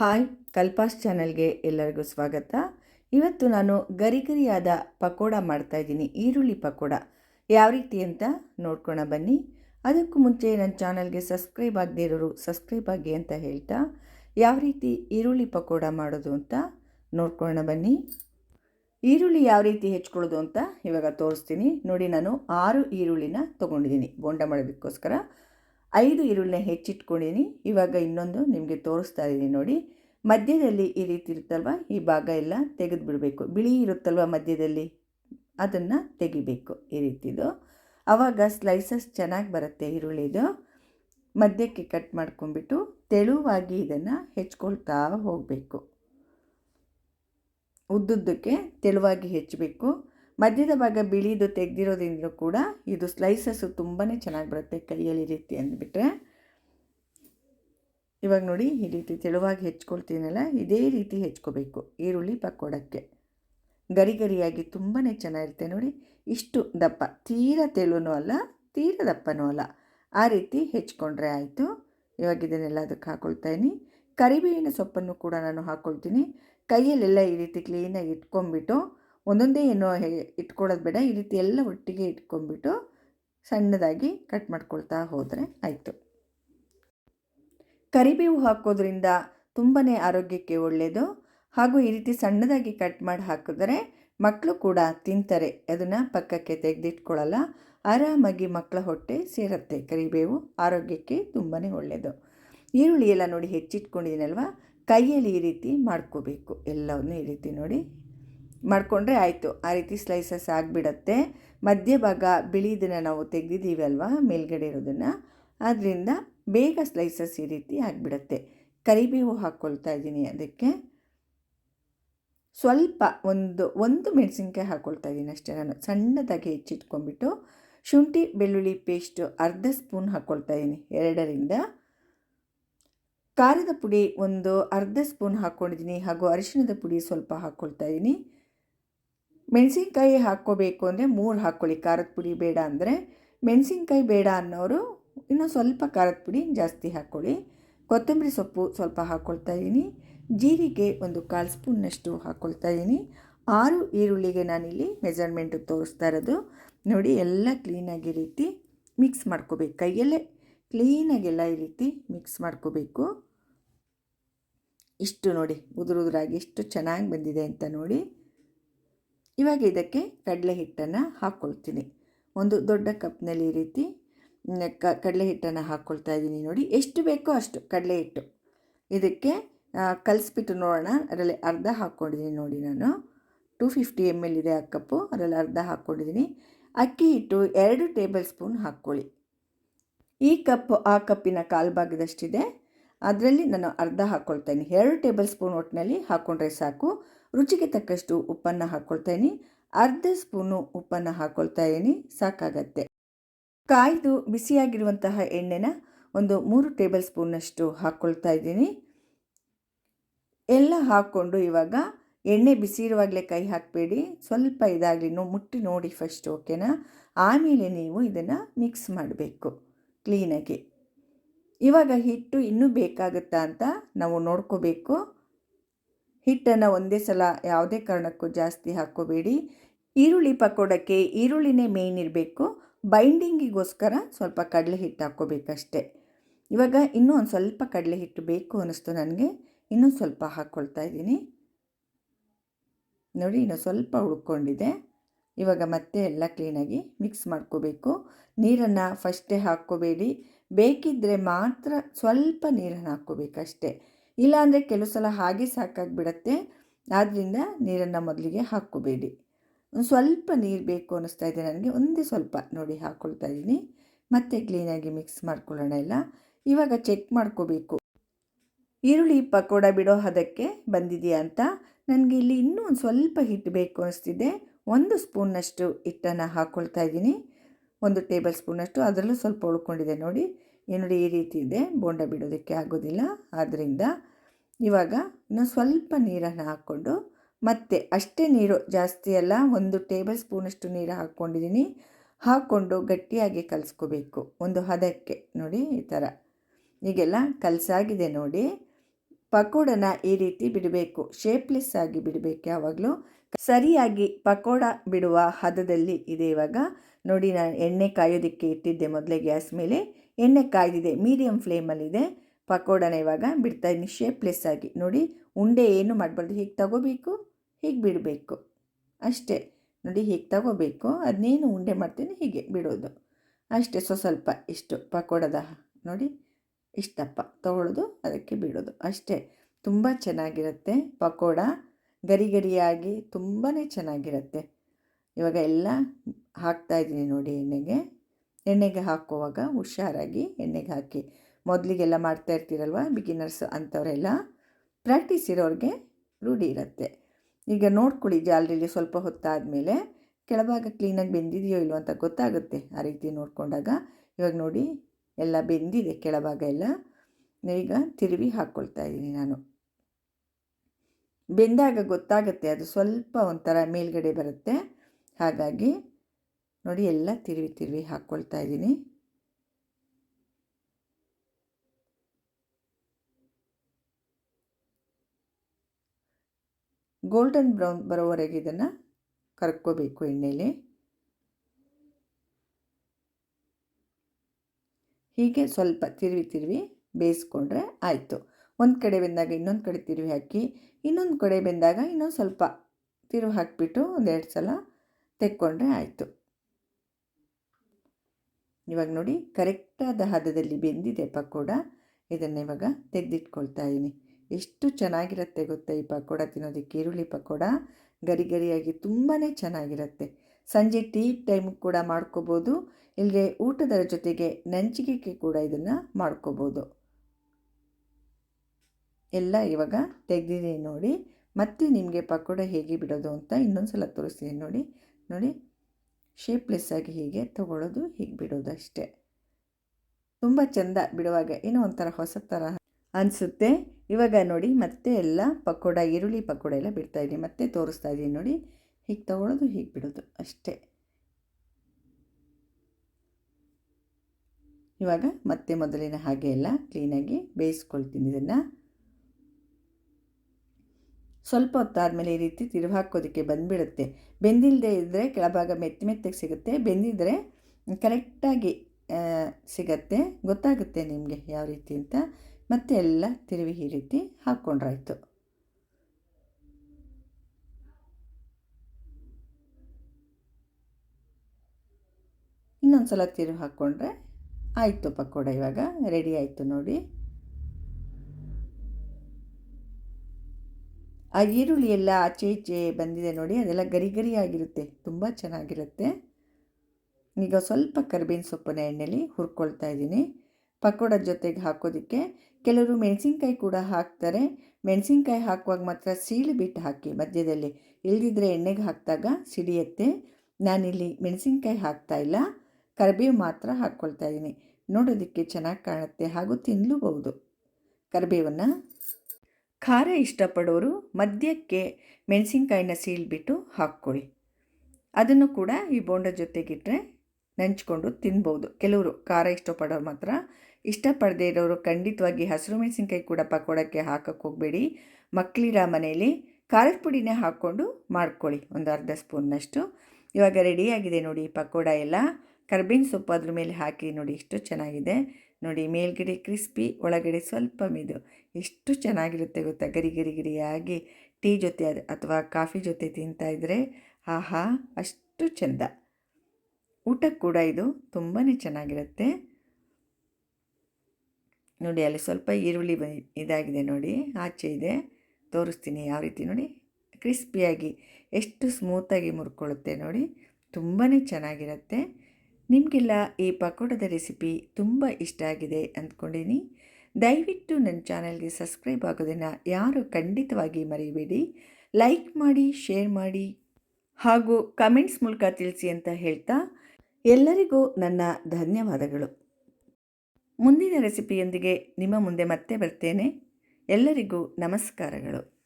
Hi ಕಲ್ಪಾಸ್ ಚಾನಲ್ಗೆ ಎಲ್ಲರಿಗೂ ಸ್ವಾಗತ. ಇವತ್ತು ನಾನು ಗರಿ ಗರಿಯಾದ ಪಕೋಡ ಮಾಡ್ತಾಯಿದ್ದೀನಿ ಈರುಳ್ಳಿ ಪಕೋಡ. ಯಾವ ರೀತಿ ಅಂತ ನೋಡ್ಕೊಳ ಬನ್ನಿ. ಅದಕ್ಕೂ ಮುಂಚೆ ನನ್ನ ಚಾನಲ್ಗೆ ಸಬ್ಸ್ಕ್ರೈಬ್ ಆಗದೇ ಇರೋರು ಸಬ್ಸ್ಕ್ರೈಬ್ ಆಗಿ ಅಂತ ಹೇಳ್ತಾ, ಯಾವ ರೀತಿ ಈರುಳ್ಳಿ ಪಕೋಡ ಮಾಡೋದು ಅಂತ ನೋಡ್ಕೊಳ್ಳೋಣ ಬನ್ನಿ. ಈರುಳ್ಳಿ ಯಾವ ರೀತಿ ಹೆಚ್ಕೊಳ್ಳೋದು ಅಂತ ಇವಾಗ ತೋರಿಸ್ತೀನಿ. ನೋಡಿ, ನಾನು ಆರು ಈರುಳ್ಳಿನ ತೊಗೊಂಡಿದ್ದೀನಿ ಬೋಂಡ ಮಾಡೋದಕ್ಕೋಸ್ಕರ. ಐದು ಈರುಳ್ಳಿನ ಹೆಚ್ಚಿಟ್ಕೊಂಡಿದ್ದೀನಿ ಇವಾಗ ಇನ್ನೊಂದು ನಿಮಗೆ ತೋರಿಸ್ತಾ ಇದ್ದೀನಿ ನೋಡಿ. ಮಧ್ಯದಲ್ಲಿ ಈ ರೀತಿ ಇರುತ್ತಲ್ವ? ಈ ಭಾಗ ಎಲ್ಲ ತೆಗೆದು ಬಿಡಬೇಕು ಬಿಳಿ ಇರುತ್ತಲ್ವ ಮಧ್ಯದಲ್ಲಿ? ಅದನ್ನು ತೆಗಿಬೇಕು ಈ ರೀತಿದು. ಆವಾಗ ಸ್ಲೈಸಸ್ ಚೆನ್ನಾಗಿ ಬರುತ್ತೆ ಈರುಳ್ಳಿದು. ಮಧ್ಯಕ್ಕೆ ಕಟ್ ಮಾಡ್ಕೊಂಡ್ಬಿಟ್ಟು ತೆಳುವಾಗಿ ಇದನ್ನು ಹೆಚ್ಕೊಳ್ತಾ ಹೋಗಬೇಕು. ಉದ್ದುದ್ದಕ್ಕೆ ತೆಳುವಾಗಿ ಹೆಚ್ಚಬೇಕು. ಮಧ್ಯದ ಭಾಗ ಬಿಳಿದು ತೆಗೆದಿರೋದ್ರಿಂದ ಕೂಡ ಇದು ಸ್ಲೈಸಸ್ಸು ತುಂಬಾ ಚೆನ್ನಾಗಿ ಬರುತ್ತೆ ಕೈಯಲ್ಲಿ ರೀತಿ ಅಂದ್ಬಿಟ್ರೆ. ಇವಾಗ ನೋಡಿ ಈ ರೀತಿ ತೆಳುವಾಗಿ ಹೆಚ್ಕೊಳ್ತೀನಲ್ಲ, ಇದೇ ರೀತಿ ಹೆಚ್ಕೋಬೇಕು ಈರುಳ್ಳಿ ಪಕೋಡಕ್ಕೆ. ಗರಿ ಗರಿಯಾಗಿ ತುಂಬಾ ಚೆನ್ನಾಗಿರುತ್ತೆ ನೋಡಿ, ಇಷ್ಟು ದಪ್ಪ, ತೀರ ತೆಳುನೂ ಅಲ್ಲ, ತೀರ ದಪ್ಪನೂ ಅಲ್ಲ. ಆ ರೀತಿ ಹೆಚ್ಕೊಂಡ್ರೆ ಆಯಿತು. ಇವಾಗ ಇದನ್ನೆಲ್ಲ ಅದಕ್ಕೆ ಹಾಕ್ಕೊಳ್ತಾಯಿನಿ ಕರಿಬೇವಿನ ಸೊಪ್ಪನ್ನು ಕೂಡ ನಾನು ಹಾಕ್ಕೊಳ್ತೀನಿ ಕೈಯಲ್ಲೆಲ್ಲ ಈ ರೀತಿ ಕ್ಲೀನಾಗಿ ಇಟ್ಕೊಂಡ್ಬಿಟ್ಟು ಒಂದೊಂದೇ ಏನೋ ಇಟ್ಕೊಳ್ಳೋದು ಬೇಡ. ಈ ರೀತಿ ಎಲ್ಲ ಒಟ್ಟಿಗೆ ಇಟ್ಕೊಂಡ್ಬಿಟ್ಟು ಸಣ್ಣದಾಗಿ ಕಟ್ ಮಾಡ್ಕೊಳ್ತಾ ಹೋದರೆ ಆಯಿತು. ಕರಿಬೇವು ಹಾಕೋದ್ರಿಂದ ತುಂಬಾ ಆರೋಗ್ಯಕ್ಕೆ ಒಳ್ಳೆಯದು ಹಾಗೂ ಈ ರೀತಿ ಸಣ್ಣದಾಗಿ ಕಟ್ ಮಾಡಿ ಹಾಕಿದ್ರೆ ಮಕ್ಕಳು ಕೂಡ ತಿಂತಾರೆ. ಅದನ್ನು ಪಕ್ಕಕ್ಕೆ ತೆಗೆದಿಟ್ಕೊಳ್ಳಲ್ಲ. ಆರಾಮಾಗಿ ಮಕ್ಕಳ ಹೊಟ್ಟೆ ಸೇರುತ್ತೆ. ಕರಿಬೇವು ಆರೋಗ್ಯಕ್ಕೆ ತುಂಬಾ ಒಳ್ಳೆಯದು ಈರುಳ್ಳಿ ಎಲ್ಲ ನೋಡಿ ಹೆಚ್ಚಿಟ್ಕೊಂಡಿದ್ದೀನಲ್ವ? ಕೈಯಲ್ಲಿ ಈ ರೀತಿ ಮಾಡ್ಕೋಬೇಕು. ಎಲ್ಲವನ್ನು ಈ ರೀತಿ ನೋಡಿ ಮಾಡಿಕೊಂಡ್ರೆ ಆಯಿತು. ಆ ರೀತಿ ಸ್ಲೈಸಸ್ ಆಗಿಬಿಡತ್ತೆ. ಮಧ್ಯಭಾಗ ಬಿಳಿದನ್ನು ನಾವು ತೆಗೆದಿದ್ದೀವಿ ಅಲ್ವಾ? ಮೇಲ್ಗಡೆ ಇರೋದನ್ನು. ಆದ್ದರಿಂದ ಬೇಗ ಸ್ಲೈಸಸ್ ಈ ರೀತಿ ಆಗಿಬಿಡತ್ತೆ. ಕರಿಬೇವು ಹಾಕ್ಕೊಳ್ತಾ ಇದ್ದೀನಿ ಅದಕ್ಕೆ. ಸ್ವಲ್ಪ ಒಂದು ಒಂದು ಮೆಣಸಿನ್ಕಾಯಿ ಹಾಕ್ಕೊಳ್ತಾ ಇದ್ದೀನಿ ಅಷ್ಟೇ ನಾನು. ಸಣ್ಣದಾಗಿ ಹೆಚ್ಚಿಟ್ಕೊಂಡ್ಬಿಟ್ಟು ಶುಂಠಿ, ಬೆಳ್ಳುಳ್ಳಿ ಪೇಸ್ಟು ಅರ್ಧ ಸ್ಪೂನ್ ಹಾಕ್ಕೊಳ್ತಾ ಇದ್ದೀನಿ ಎರಡರಿಂದ. ಖಾರದ ಪುಡಿ ಒಂದು ಅರ್ಧ ಸ್ಪೂನ್ ಹಾಕ್ಕೊಂಡಿದ್ದೀನಿ ಹಾಗೂ ಅರಿಶಿಣದ ಪುಡಿ ಸ್ವಲ್ಪ ಹಾಕ್ಕೊಳ್ತಾ ಇದ್ದೀನಿ. ಮೆಣಸಿನ್ಕಾಯಿ ಹಾಕ್ಕೋಬೇಕು ಅಂದರೆ ಮೂರು ಹಾಕ್ಕೊಳ್ಳಿ. ಖಾರದ ಪುಡಿ ಬೇಡ ಅಂದರೆ ಮೆಣಸಿನ್ಕಾಯಿ ಬೇಡ ಅನ್ನೋರು ಇನ್ನೂ ಸ್ವಲ್ಪ ಖಾರದ ಪುಡಿ ಜಾಸ್ತಿ ಹಾಕ್ಕೊಳ್ಳಿ. ಕೊತ್ತಂಬರಿ ಸೊಪ್ಪು ಸ್ವಲ್ಪ ಹಾಕ್ಕೊಳ್ತಾ ಇದ್ದೀನಿ ಜೀರಿಗೆ ಒಂದು ಕಾಲು ಸ್ಪೂನ್ನಷ್ಟು ಹಾಕ್ಕೊಳ್ತಾ ಇದ್ದೀನಿ ಆರು ಈರುಳ್ಳಿಗೆ ನಾನಿಲ್ಲಿ ಮೆಜರ್ಮೆಂಟು ತೋರಿಸ್ತಾ ಇರೋದು. ನೋಡಿ ಎಲ್ಲ ಕ್ಲೀನಾಗಿ ರೀತಿ ಮಿಕ್ಸ್ ಮಾಡ್ಕೋಬೇಕು. ಕೈಯಲ್ಲೇ ಕ್ಲೀನಾಗೆಲ್ಲ ಈ ರೀತಿ ಮಿಕ್ಸ್ ಮಾಡ್ಕೋಬೇಕು. ಇಷ್ಟು ನೋಡಿ, ಉದುರುದುರಾಗಿ ಎಷ್ಟು ಚೆನ್ನಾಗಿ ಬಂದಿದೆ ಅಂತ ನೋಡಿ. ಇವಾಗ ಇದಕ್ಕೆ ಕಡಲೆ ಹಿಟ್ಟನ್ನು ಹಾಕ್ಕೊಳ್ತೀನಿ. ಒಂದು ದೊಡ್ಡ ಕಪ್ನಲ್ಲಿ ಈ ರೀತಿ ಕ, ಕಡಲೆ ಹಿಟ್ಟನ್ನು ಹಾಕ್ಕೊಳ್ತಾ ಇದ್ದೀನಿ ನೋಡಿ. ಎಷ್ಟು ಬೇಕೋ ಅಷ್ಟು ಕಡಲೆ ಹಿಟ್ಟು. ಇದಕ್ಕೆ ಕಲಿಸ್ಬಿಟ್ಟು ನೋಡೋಣ. ಅದರಲ್ಲಿ ಅರ್ಧ ಹಾಕ್ಕೊಂಡಿದ್ದೀನಿ ನೋಡಿ ನಾನು. ಟೂ ಫಿಫ್ಟಿ ಎಂ ಎಲ್ ಇದೆ ಆ ಕಪ್ಪು. ಅದರಲ್ಲಿ ಅರ್ಧ ಹಾಕ್ಕೊಂಡಿದ್ದೀನಿ. ಅಕ್ಕಿ ಹಿಟ್ಟು ಎರಡು ಟೇಬಲ್ ಸ್ಪೂನ್ ಹಾಕ್ಕೊಳ್ಳಿ. ಈ ಕಪ್ ಆ ಕಪ್ಪಿನ ಕಾಲು ಭಾಗದಷ್ಟಿದೆ. ಅದರಲ್ಲಿ ನಾನು ಅರ್ಧ ಹಾಕ್ಕೊಳ್ತೇನೆ ಎರಡು ಟೇಬಲ್ ಸ್ಪೂನ್ ಒಟ್ಟಿನಲ್ಲಿ ಹಾಕ್ಕೊಂಡ್ರೆ ಸಾಕು. ರುಚಿಗೆ ತಕ್ಕಷ್ಟು ಉಪ್ಪನ್ನು ಹಾಕ್ಕೊಳ್ತಾಯಿನಿ ಅರ್ಧ ಸ್ಪೂನು ಉಪ್ಪನ್ನು ಹಾಕ್ಕೊಳ್ತಾ ಇದ್ದೀನಿ. ಸಾಕಾಗತ್ತೆ. ಕಾಯ್ದು ಬಿಸಿಯಾಗಿರುವಂತಹ ಎಣ್ಣೆನ ಒಂದು ಮೂರು ಟೇಬಲ್ ಸ್ಪೂನ್ನಷ್ಟು ಹಾಕ್ಕೊಳ್ತಾ ಇದ್ದೀನಿ. ಎಲ್ಲ ಹಾಕ್ಕೊಂಡು ಇವಾಗ ಎಣ್ಣೆ ಬಿಸಿ ಇರುವಾಗಲೇ ಕೈ ಹಾಕಬೇಡಿ. ಸ್ವಲ್ಪ ಇದಾಗಲಿ ಮುಟ್ಟಿ ನೋಡಿ ಫಸ್ಟ್ ಓಕೆನಾ ಆಮೇಲೆ ನೀವು ಇದನ್ನು ಮಿಕ್ಸ್ ಮಾಡಬೇಕು ಕ್ಲೀನಾಗಿ ಇವಾಗ ಹಿಟ್ಟು ಇನ್ನೂ ಬೇಕಾಗುತ್ತಾ ಅಂತ ನಾವು ನೋಡ್ಕೋಬೇಕು. ಹಿಟ್ಟನ್ನು ಒಂದೇ ಸಲ ಯಾವುದೇ ಕಾರಣಕ್ಕೂ ಜಾಸ್ತಿ ಹಾಕ್ಕೋಬೇಡಿ. ಈರುಳ್ಳಿ ಪಕೋಡಕ್ಕೆ ಈರುಳ್ಳಿನೇ ಮೇಯ್ನ್ ಇರಬೇಕು. ಬೈಂಡಿಂಗಿಗೋಸ್ಕರ ಸ್ವಲ್ಪ ಕಡಲೆ ಹಿಟ್ಟು ಹಾಕ್ಕೋಬೇಕಷ್ಟೆ. ಇವಾಗ ಇನ್ನೂ ಒಂದು ಸ್ವಲ್ಪ ಕಡಲೆ ಹಿಟ್ಟು ಬೇಕು ಅನ್ನಿಸ್ತು ನನಗೆ. ಇನ್ನೂ ಸ್ವಲ್ಪ ಹಾಕ್ಕೊಳ್ತಾ ಇದ್ದೀನಿ. ನೋಡಿ, ಇನ್ನು ಸ್ವಲ್ಪ ಉಳ್ಕೊಂಡಿದೆ ಇವಾಗ ಮತ್ತೆ ಎಲ್ಲ ಕ್ಲೀನಾಗಿ ಮಿಕ್ಸ್ ಮಾಡ್ಕೋಬೇಕು. ನೀರನ್ನು ಫಸ್ಟೇ ಹಾಕ್ಕೋಬೇಡಿ. ಬೇಕಿದ್ದರೆ ಮಾತ್ರ ಸ್ವಲ್ಪ ನೀರನ್ನು ಹಾಕ್ಕೋಬೇಕಷ್ಟೆ. ಇಲ್ಲಾಂದರೆ ಕೆಲವು ಸಲ ಹಾಗೆ ಸಾಕಾಗಿಬಿಡತ್ತೆ. ಆದ್ದರಿಂದ ನೀರನ್ನು ಮೊದಲಿಗೆ ಹಾಕ್ಕೋಬೇಡಿ. ಒಂದು ಸ್ವಲ್ಪ ನೀರು ಬೇಕು ಅನ್ನಿಸ್ತಾ ಇದೆ ನನಗೆ, ಒಂದೇ ಸ್ವಲ್ಪ ನೋಡಿ ಹಾಕ್ಕೊಳ್ತಾ ಇದ್ದೀನಿ. ಮತ್ತೆ ಕ್ಲೀನಾಗಿ ಮಿಕ್ಸ್ ಮಾಡ್ಕೊಳ್ಳೋಣ ಎಲ್ಲ. ಇವಾಗ ಚೆಕ್ ಮಾಡ್ಕೋಬೇಕು. ಈರುಳ್ಳಿ ಪಕೋಡ ಬಿಡೋ ಹದಕ್ಕೆ ಬಂದಿದೆಯಾ ಅಂತ. ನನಗೆ ಇಲ್ಲಿ ಇನ್ನೂ ಒಂದು ಸ್ವಲ್ಪ ಹಿಟ್ಟು ಬೇಕು ಅನಿಸ್ತಿದೆ ಒಂದು ಸ್ಪೂನ್ನಷ್ಟು ಹಿಟ್ಟನ್ನು ಹಾಕ್ಕೊಳ್ತಾ ಇದ್ದೀನಿ. ಒಂದು ಟೇಬಲ್ ಸ್ಪೂನಷ್ಟು. ಅದರಲ್ಲೂ ಸ್ವಲ್ಪ ಉಳ್ಕೊಂಡಿದೆ ನೋಡಿ. ನೋಡಿ, ಈ ರೀತಿ ಇದೆ. ಬೋಂಡ ಬಿಡೋದಕ್ಕೆ ಆಗೋದಿಲ್ಲ. ಆದ್ದರಿಂದ ಇವಾಗ ಇನ್ನು ಸ್ವಲ್ಪ ನೀರನ್ನು ಹಾಕ್ಕೊಂಡು ಮತ್ತೆ ಅಷ್ಟೇ ನೀರು ಜಾಸ್ತಿ ಅಲ್ಲ, ಒಂದು ಟೇಬಲ್ ಸ್ಪೂನಷ್ಟು ನೀರು ಹಾಕ್ಕೊಂಡಿದ್ದೀನಿ. ಹಾಕ್ಕೊಂಡು ಗಟ್ಟಿಯಾಗಿ ಕಲಿಸ್ಕೋಬೇಕು. ಒಂದು ಹದಕ್ಕೆ ನೋಡಿ ಈ ಥರ. ಈಗೆಲ್ಲ ಕಲಸಾಗಿದೆ ನೋಡಿ. ಪಕೋಡನ ಈ ರೀತಿ ಬಿಡಬೇಕು. ಶೇಪ್ಲೆಸ್ ಆಗಿ ಬಿಡಬೇಕು ಯಾವಾಗಲೂ. ಸರಿಯಾಗಿ ಪಕೋಡ ಬಿಡುವ ಹದದಲ್ಲಿ ಇದೆ ಇವಾಗ. ನೋಡಿ, ನಾನು ಎಣ್ಣೆ ಕಾಯೋದಕ್ಕೆ ಇಟ್ಟಿದ್ದೆ ಮೊದಲೇ ಗ್ಯಾಸ್ ಮೇಲೆ. ಎಣ್ಣೆ ಕಾಯ್ದಿದೆ. ಮೀಡಿಯಮ್ ಫ್ಲೇಮಲ್ಲಿದೆ. ಪಕೋಡನ ಇವಾಗ ಬಿಡ್ತಾಯಿದ್ದೀನಿ ಶೇಪ್ಲೆಸ್ ಆಗಿ. ನೋಡಿ, ಉಂಡೆ ಏನು ಮಾಡಬಾರ್ದು. ಹೀಗೆ ತಗೋಬೇಕು? ಹೀಗೆ ಬಿಡಬೇಕು? ಅಷ್ಟೇ. ನೋಡಿ, ಹೀಗೆ ತಗೋಬೇಕು? ಅದನ್ನೇನು ಉಂಡೆ ಮಾಡ್ತೀನಿ, ಹೀಗೆ ಬಿಡೋದು. ಅಷ್ಟೇ. ಸ್ವಸ್ವಲ್ಪ ಇಷ್ಟು ಪಕೋಡದ ನೋಡಿ, ಇಷ್ಟಪ್ಪ. ತಗೊಳ್ಳೋದು ಅದಕ್ಕೆ ಬಿಡೋದು. ಅಷ್ಟೇ. ತುಂಬ ಚೆನ್ನಾಗಿರುತ್ತೆ ಪಕೋಡ. ಗರಿ ಗರಿಯಾಗಿ ತುಂಬಾ ಚೆನ್ನಾಗಿರುತ್ತೆ. ಇವಾಗ ಎಲ್ಲ ಹಾಕ್ತಾಯಿದ್ದೀನಿ ನೋಡಿ ಎಣ್ಣೆಗೆ. ಎಣ್ಣೆಗೆ ಹಾಕುವಾಗ ಹುಷಾರಾಗಿ ಎಣ್ಣೆಗೆ ಹಾಕಿ. ಮೊದಲಿಗೆಲ್ಲ ಮಾಡ್ತಾ ಇರ್ತೀರಲ್ವ ಬಿಗಿನರ್ಸ್ ಅಂಥವರೆಲ್ಲ ಪ್ರಾಕ್ಟೀಸ್ ಇರೋರಿಗೆ ರೂಢಿ ಇರುತ್ತೆ. ಈಗ ನೋಡ್ಕೊಳ್ಳಿ ಜಾಲರಿಲಿ ಸ್ವಲ್ಪ ಹೊತ್ತಾದಮೇಲೆ ಕೆಳಭಾಗ ಕ್ಲೀನಾಗಿ ಬೆಂದಿದೆಯೋ ಇಲ್ವೋ ಅಂತ ಗೊತ್ತಾಗುತ್ತೆ ಆ ರೀತಿ ನೋಡಿಕೊಂಡಾಗ. ಇವಾಗ ನೋಡಿ ಎಲ್ಲ ಬೆಂದಿದೆ ಕೆಳಭಾಗ ಎಲ್ಲ. ಈಗ ತಿರುವಿ ಹಾಕ್ಕೊಳ್ತಾ ಇದ್ದೀನಿ ನಾನು. ಬೆಂದಾಗ ಗೊತ್ತಾಗುತ್ತೆ, ಅದು ಸ್ವಲ್ಪ ಒಂಥರ ಮೇಲ್ಗಡೆ ಬರುತ್ತೆ. ಹಾಗಾಗಿ ನೋಡಿ ಎಲ್ಲ ತಿರುವಿ ತಿರುವಿ ಹಾಕ್ಕೊಳ್ತಾ ಇದ್ದೀನಿ. ಗೋಲ್ಡನ್ ಬ್ರೌನ್ ಬರೋವರೆಗೆ ಇದನ್ನು ಕರ್ಕೋಬೇಕು ಎಣ್ಣೆಯಲ್ಲಿ ಹೀಗೆ ಸ್ವಲ್ಪ ತಿರುವಿ ತಿರುವಿ ಬೇಯಿಸ್ಕೊಂಡ್ರೆ ಆಯಿತು. ಒಂದು ಕಡೆ ಬೆಂದಾಗ ಇನ್ನೊಂದು ಕಡೆ ತಿರುವಿ ಹಾಕಿ, ಇನ್ನೊಂದು ಕಡೆ ಬೆಂದಾಗ ಇನ್ನೊಂದು ಸ್ವಲ್ಪ ತಿರುವಿ ಹಾಕಿಬಿಟ್ಟು ಒಂದೆರಡು ಸಲ ತೆಕ್ಕೊಂಡ್ರೆ ಆಯಿತು. ಇವಾಗ ನೋಡಿ ಕರೆಕ್ಟಾದ ಹದದಲ್ಲಿ ಬೆಂದಿದೆ ಪಕೋಡ. ಇದನ್ನು ಇವಾಗ ತೆಗೆದಿಟ್ಕೊಳ್ತಾ ಇದ್ದೀನಿ ಎಷ್ಟು ಚೆನ್ನಾಗಿರುತ್ತೆ ಗೊತ್ತಾ ಈ ಪಕೋಡ ತಿನ್ನೋದಕ್ಕೆ? ಈರುಳ್ಳಿ ಪಕೋಡ ಗರಿ ಗರಿಯಾಗಿ ತುಂಬಾ ಚೆನ್ನಾಗಿರುತ್ತೆ. ಸಂಜೆ ಟೀ ಟೈಮ್ ಕೂಡ ಮಾಡ್ಕೋಬೋದು. ಇಲ್ಲದೆ ಊಟದ ಜೊತೆಗೆ ನಂಚಿಕೆಗೆ ಕೂಡ ಇದನ್ನು ಮಾಡ್ಕೋಬೋದು. ಎಲ್ಲ ಇವಾಗ ತೆಗೆದಿದ್ದೀನಿ ನೋಡಿ. ಮತ್ತೆ ನಿಮಗೆ ಪಕೋಡ ಹೇಗೆ ಬಿಡೋದು ಅಂತ ಇನ್ನೊಂದು ಸಲ ತೋರಿಸ್ತೀನಿ ನೋಡಿ. ನೋಡಿ ಶೇಪ್ಲೆಸ್ ಆಗಿ ಹೀಗೆ ತಗೊಳ್ಳೋದು ಹೀಗೆ ಬಿಡೋದು ಅಷ್ಟೇ. ತುಂಬ ಚೆಂದ ಬಿಡುವಾಗ ಏನೋ ಒಂಥರ ಹೊಸ ಥರ ಅನಿಸುತ್ತೆ. ಇವಾಗ ನೋಡಿ ಮತ್ತೆ ಎಲ್ಲ ಪಕೋಡ, ಈರುಳ್ಳಿ ಪಕೋಡ ಎಲ್ಲ ಬಿಡ್ತಾಯಿದ್ದೀನಿ ಮತ್ತೆ ತೋರಿಸ್ತಾ ಇದ್ದೀನಿ ನೋಡಿ. ಹೀಗೆ ತಗೊಳ್ಳೋದು ಹೀಗೆ ಬಿಡೋದು ಅಷ್ಟೇ. ಇವಾಗ ಮತ್ತೆ ಮೊದಲಿನ ಹಾಗೆ ಎಲ್ಲ ಕ್ಲೀನಾಗಿ ಬೇಯಿಸ್ಕೊಳ್ತೀನಿ ಇದನ್ನು. ಸ್ವಲ್ಪ ಹೊತ್ತಾದಮೇಲೆ ಈ ರೀತಿ ತಿರುವು ಹಾಕೋದಕ್ಕೆ ಬಂದುಬಿಡುತ್ತೆ. ಬೆಂದಿಲ್ಲದೆ ಇದ್ದರೆ ಕೆಳಭಾಗ ಮೆತ್ತಿ ಮೆತ್ತಗೆ ಸಿಗುತ್ತೆ. ಬೆಂದಿದ್ದರೆ ಕರೆಕ್ಟಾಗಿ ಸಿಗತ್ತೆ. ಗೊತ್ತಾಗುತ್ತೆ ನಿಮಗೆ ಯಾವ ರೀತಿ ಅಂತ. ಮತ್ತೆ ಎಲ್ಲ ತಿರುವಿ ಈ ರೀತಿ ಹಾಕ್ಕೊಂಡ್ರಾಯ್ತು ಇನ್ನೊಂದು ಸಲ ತಿರುವಿ ಹಾಕ್ಕೊಂಡ್ರೆ ಆಯಿತು ಪಕೋಡ ಇವಾಗ, ರೆಡಿ ಆಯಿತು ನೋಡಿ. ಆ ಈರುಳ್ಳಿ ಎಲ್ಲ ಆಚೆ ಈಚೆ ಬಂದಿದೆ ನೋಡಿ, ಅದೆಲ್ಲ ಗರಿ ಗರಿ ಆಗಿರುತ್ತೆ, ತುಂಬ ಚೆನ್ನಾಗಿರುತ್ತೆ. ಈಗ ಸ್ವಲ್ಪ ಕರಿಬೇವಿನ ಸೊಪ್ಪಿನ ಎಣ್ಣೆಲಿ ಹುರ್ಕೊಳ್ತಾ ಇದ್ದೀನಿ. ಪಕೋಡ ಜೊತೆಗೆ ಹಾಕೋದಕ್ಕೆ ಕೆಲವರು ಮೆಣಸಿನ್ಕಾಯಿ ಕೂಡ ಹಾಕ್ತಾರೆ. ಮೆಣಸಿನ್ಕಾಯಿ ಹಾಕುವಾಗ ಮಾತ್ರ ಸೀಳು ಬಿಟ್ಟು ಹಾಕಿ ಮಧ್ಯದಲ್ಲಿ, ಇಲ್ದಿದ್ರೆ ಎಣ್ಣೆಗೆ ಹಾಕಿದಾಗ ಸಿಡಿಯುತ್ತೆ. ನಾನಿಲ್ಲಿ ಮೆಣಸಿನ್ಕಾಯಿ ಹಾಕ್ತಾಯಿಲ್ಲ ಕರಿಬೇವು ಮಾತ್ರ ಹಾಕ್ಕೊಳ್ತಾ ಇದ್ದೀನಿ ನೋಡೋದಕ್ಕೆ ಚೆನ್ನಾಗಿ ಕಾಣುತ್ತೆ ಹಾಗೂ ತಿನ್ನಲೂಬಹುದು ಕರಿಬೇವನ್ನು ಖಾರ ಇಷ್ಟಪಡೋರು ಮಧ್ಯಕ್ಕೆ ಮೆಣಸಿನ್ಕಾಯಿನ ಸೀಳ್ಬಿಟ್ಟು ಹಾಕ್ಕೊಳ್ಳಿ. ಅದನ್ನು ಕೂಡ ಈ ಬೋಂಡ ಜೊತೆಗಿಟ್ಟರೆ ನೆಂಚ್ಕೊಂಡು ತಿನ್ಬೋದು. ಕೆಲವರು ಖಾರ ಇಷ್ಟಪಡೋರು ಮಾತ್ರ. ಇಷ್ಟಪಡದೆ ಇರೋರು ಖಂಡಿತವಾಗಿ ಹಸಿರು ಮೆಣಸಿನ್ಕಾಯಿ ಕೂಡ ಪಕೋಡಕ್ಕೆ ಹಾಕಕ್ಕೆ ಹೋಗಬೇಡಿ. ಮಕ್ಕಳಿರ ಮನೆಯಲ್ಲಿ ಖಾರದ ಪುಡಿನೇ ಹಾಕ್ಕೊಂಡು ಮಾಡ್ಕೊಳ್ಳಿ. ಒಂದು ಅರ್ಧ ಸ್ಪೂನ್ನಷ್ಟು ಇವಾಗ ರೆಡಿಯಾಗಿದೆ ನೋಡಿ ಪಕೋಡ ಎಲ್ಲ. ಕರ್ಬೇವಿನ ಸೊಪ್ಪು ಅದ್ರ ಮೇಲೆ ಹಾಕಿ ನೋಡಿ ಎಷ್ಟು ಚೆನ್ನಾಗಿದೆ. ನೋಡಿ ಮೇಲ್ಗಡೆ ಕ್ರಿಸ್ಪಿ ಒಳಗಡೆ ಸ್ವಲ್ಪ ಮಿದು ಎಷ್ಟು ಚೆನ್ನಾಗಿರುತ್ತೆ ಗೊತ್ತಾ? ಗರಿ ಗರಿ ಗರಿಯಾಗಿ ಟೀ ಜೊತೆ ಅಥವಾ ಕಾಫಿ ಜೊತೆ ತಿಂತಾಯಿದ್ರೆ ಆಹಾ, ಅಷ್ಟು ಚೆಂದ. ಊಟಕ್ಕೆ ಕೂಡ ಇದು ತುಂಬಾ ಚೆನ್ನಾಗಿರುತ್ತೆ. ನೋಡಿ ಅಲ್ಲಿ ಸ್ವಲ್ಪ ಈರುಳ್ಳಿ ಬ, ಇದಾಗಿದೆ ನೋಡಿ, ಆಚೆ ಇದೆ. ತೋರಿಸ್ತೀನಿ ಯಾವ ರೀತಿ ನೋಡಿ. ಕ್ರಿಸ್ಪಿಯಾಗಿ, ಎಷ್ಟು ಸ್ಮೂತಾಗಿ ಮುರ್ಕೊಳ್ಳುತ್ತೆ ನೋಡಿ. ತುಂಬಾ ಚೆನ್ನಾಗಿರುತ್ತೆ. ನಿಮಗೆಲ್ಲ ಈ ಪಕೋಡದ ರೆಸಿಪಿ ತುಂಬ ಇಷ್ಟ ಆಗಿದೆ ಅಂದ್ಕೊಂಡಿನಿ. ದಯವಿಟ್ಟು ನನ್ನ ಚಾನಲ್ಗೆ ಸಬ್ಸ್ಕ್ರೈಬ್ ಆಗೋದನ್ನು ಯಾರು ಖಂಡಿತವಾಗಿ ಮರೆಯಬೇಡಿ ಲೈಕ್ ಮಾಡಿ, ಶೇರ್ ಮಾಡಿ ಹಾಗೂ ಕಮೆಂಟ್ಸ್ ಮೂಲಕ ತಿಳಿಸಿ ಅಂತ ಹೇಳ್ತಾ ಎಲ್ಲರಿಗೂ ನನ್ನ ಧನ್ಯವಾದಗಳು. ಮುಂದಿನ ರೆಸಿಪಿಯೊಂದಿಗೆ ನಿಮ್ಮ ಮುಂದೆ ಮತ್ತೆ ಬರ್ತೇನೆ. ಎಲ್ಲರಿಗೂ ನಮಸ್ಕಾರಗಳು.